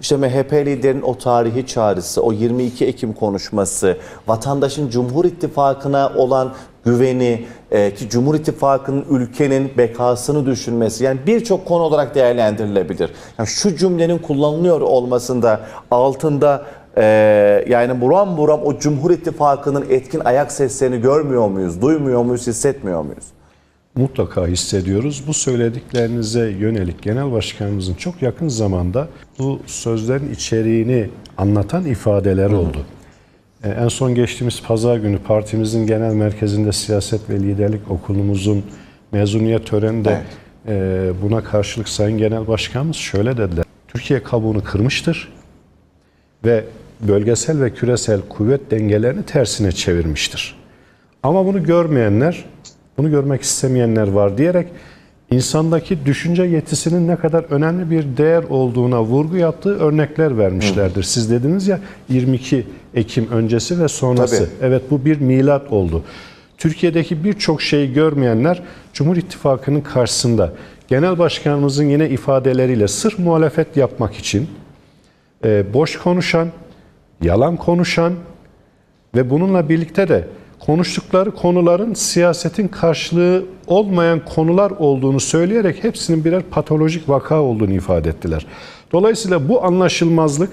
İşte MHP liderinin o tarihi çağrısı, o 22 Ekim konuşması, vatandaşın Cumhur İttifakı'na olan güveni, e, ki Cumhur İttifakı'nın ülkenin bekasını düşünmesi, yani birçok konu olarak değerlendirilebilir. Yani şu cümlenin kullanılıyor olmasında altında e, yani buram buram o Cumhur İttifakı'nın etkin ayak seslerini görmüyor muyuz, duymuyor muyuz, hissetmiyor muyuz? Mutlaka hissediyoruz. Bu söylediklerinize yönelik Genel Başkanımızın çok yakın zamanda bu sözlerin içeriğini anlatan ifadeler oldu. Ee, En son geçtiğimiz pazar günü partimizin genel merkezinde siyaset ve liderlik okulumuzun mezuniyet töreninde e, buna karşılık Sayın Genel Başkanımız şöyle dediler. Türkiye kabuğunu kırmıştır ve bölgesel ve küresel kuvvet dengelerini tersine çevirmiştir. Ama bunu görmeyenler, bunu görmek istemeyenler var diyerek insandaki düşünce yetisinin ne kadar önemli bir değer olduğuna vurgu yaptığı örnekler vermişlerdir. Siz dediniz ya 22 Ekim öncesi ve sonrası. Tabii. Evet bu bir milat oldu. Türkiye'deki birçok şeyi görmeyenler Cumhur İttifakı'nın karşısında Genel Başkanımızın yine ifadeleriyle sırf muhalefet yapmak için e, boş konuşan, yalan konuşan ve bununla birlikte de konuştukları konuların siyasetin karşılığı olmayan konular olduğunu söyleyerek hepsinin birer patolojik vaka olduğunu ifade ettiler. Dolayısıyla bu anlaşılmazlık,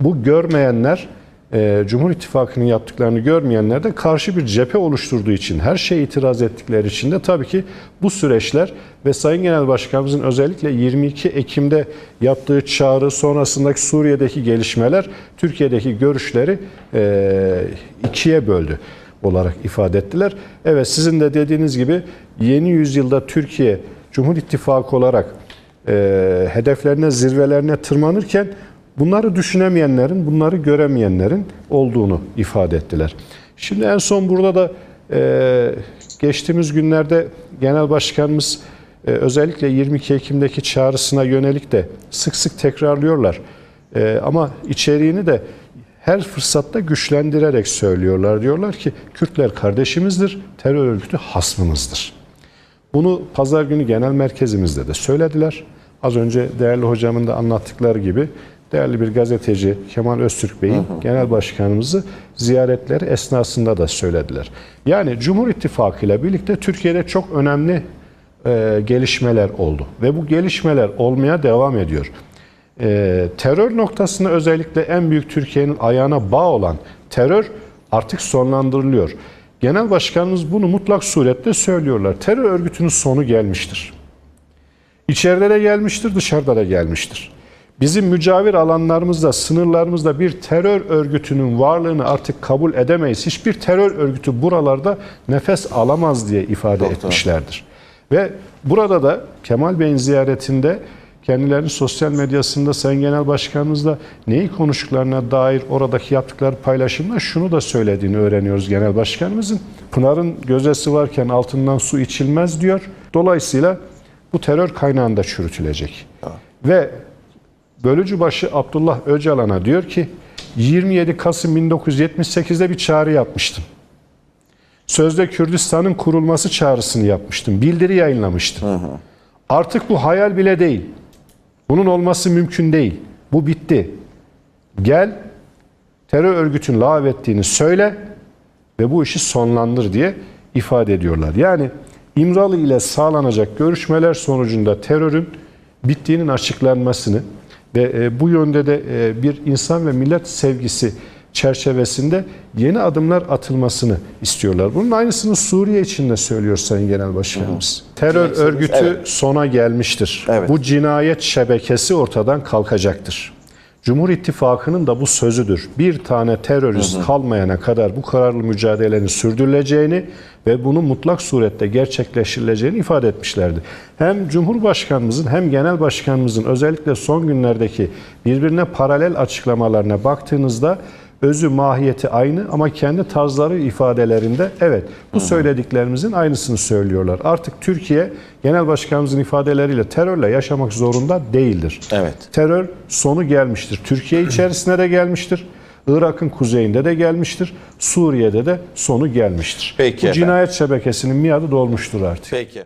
bu görmeyenler, e, Cumhur İttifakı'nın yaptıklarını görmeyenler de karşı bir cephe oluşturduğu için, her şeye itiraz ettikleri için de tabii ki bu süreçler ve Sayın Genel Başkanımızın özellikle 22 Ekim'de yaptığı çağrı sonrasındaki Suriye'deki gelişmeler Türkiye'deki görüşleri e, ikiye böldü olarak ifade ettiler. Evet sizin de dediğiniz gibi yeni yüzyılda Türkiye Cumhur İttifakı olarak e, hedeflerine, zirvelerine tırmanırken bunları düşünemeyenlerin, bunları göremeyenlerin olduğunu ifade ettiler. Şimdi en son burada da e, geçtiğimiz günlerde Genel Başkanımız e, özellikle 22 Ekim'deki çağrısına yönelik de sık sık tekrarlıyorlar. E, ama içeriğini de her fırsatta güçlendirerek söylüyorlar. Diyorlar ki Kürtler kardeşimizdir, terör örgütü hasmımızdır. Bunu pazar günü genel merkezimizde de söylediler. Az önce değerli hocamın da anlattıkları gibi değerli bir gazeteci Kemal Öztürk Bey'in genel başkanımızı ziyaretleri esnasında da söylediler. Yani Cumhur İttifakı ile birlikte Türkiye'de çok önemli e, gelişmeler oldu ve bu gelişmeler olmaya devam ediyor. E, terör noktasında özellikle en büyük Türkiye'nin ayağına bağ olan terör artık sonlandırılıyor. Genel başkanımız bunu mutlak surette söylüyorlar. Terör örgütünün sonu gelmiştir. İçeride de gelmiştir, dışarıda da gelmiştir. Bizim mücavir alanlarımızda, sınırlarımızda bir terör örgütünün varlığını artık kabul edemeyiz. Hiçbir terör örgütü buralarda nefes alamaz diye ifade etmişlerdir. Ve burada da Kemal Bey'in ziyaretinde kendilerinin sosyal medyasında Sayın Genel Başkanımızla neyi konuştuklarına dair oradaki yaptıkları paylaşımda şunu da söylediğini öğreniyoruz Genel Başkanımızın. Pınar'ın gözesi varken altından su içilmez diyor. Dolayısıyla bu terör kaynağında çürütülecek. Ve Bölücübaşı Abdullah Öcalan'a diyor ki 27 Kasım 1978'de bir çağrı yapmıştım. Sözde Kürdistan'ın kurulması çağrısını yapmıştım. Bildiri yayınlamıştım. Artık bu hayal bile değil. Bunun olması mümkün değil. Bu bitti. Gel terör örgütün lağvettiğini söyle ve bu işi sonlandır diye ifade ediyorlar. Yani İmralı ile sağlanacak görüşmeler sonucunda terörün bittiğinin açıklanmasını ve e, bu yönde de e, bir insan ve millet sevgisi çerçevesinde yeni adımlar atılmasını istiyorlar. Bunun aynısını Suriye için de söylüyor Sayın Genel Başkanımız. Terör örgütü Evet. sona gelmiştir. Evet. Bu cinayet şebekesi ortadan kalkacaktır. Cumhur İttifakı'nın da bu sözüdür. Bir tane terörist kalmayana kadar bu kararlı mücadelenin sürdürüleceğini ve bunu mutlak surette gerçekleştirileceğini ifade etmişlerdi. Hem Cumhurbaşkanımızın hem Genel Başkanımızın özellikle son günlerdeki birbirine paralel açıklamalarına baktığınızda özü mahiyeti aynı ama kendi tarzları ifadelerinde evet bu söylediklerimizin aynısını söylüyorlar. Artık Türkiye Genel Başkanımızın ifadeleriyle terörle yaşamak zorunda değildir. Evet. Terör sonu gelmiştir. Türkiye içerisinde de gelmiştir. Irak'ın kuzeyinde de gelmiştir. Suriye'de de sonu gelmiştir. Peki Bu efendim. cinayet şebekesinin miadı dolmuştur artık. Peki.